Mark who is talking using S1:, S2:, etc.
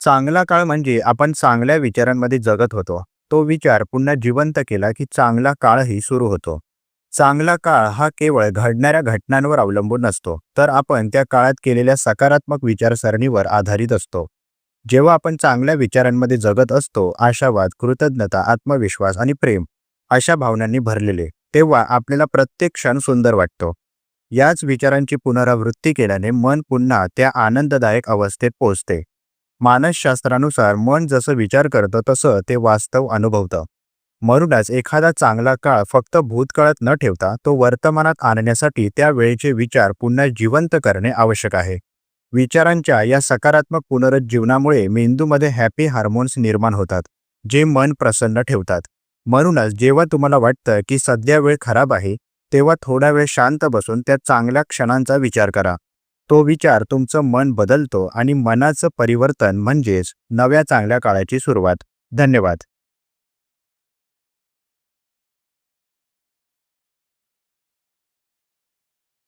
S1: चांगला काळ म्हणजे आपण चांगल्या विचारांमध्ये जगत होतो. तो विचार पुन्हा जिवंत केला की चांगला काळही सुरू होतो. चांगला काळ हा केवळ घडणाऱ्या घटनांवर अवलंबून नसतो तर आपण त्या काळात केलेल्या सकारात्मक विचारसरणीवर आधारित असतो. जेव्हा आपण चांगल्या विचारांमध्ये जगत असतो आशावाद कृतज्ञता आत्मविश्वास आणि प्रेम अशा भावनांनी भरलेले तेव्हा आपल्याला प्रत्येक क्षण सुंदर वाटतो. याच विचारांची पुनरावृत्ती केल्याने मन पुन्हा त्या आनंददायक अवस्थेत पोहोचते. मानसशास्त्रानुसार मन जसं विचार करतं तसं ते वास्तव अनुभवतं. म्हणूनच एखादा चांगला काळ फक्त भूतकाळात न ठेवता तो वर्तमानात आणण्यासाठी त्या वेळेचे विचार पुन्हा जिवंत करणे आवश्यक आहे. विचारांच्या या सकारात्मक पुनरुज्जीवनामुळे मेंदूमध्ये हॅपी हार्मोन्स निर्माण होतात जे मन प्रसन्न ठेवतात. म्हणूनच जेव्हा तुम्हाला वाटतं की सध्या वेळ खराब आहे तेव्हा थोडा वेळ शांत बसून त्या चांगल्या क्षणांचा विचार करा. तो विचार तुमचं मन बदलतो आणि मनाचं परिवर्तन म्हणजेच नव्या चांगल्या काळाची सुरुवात. धन्यवाद.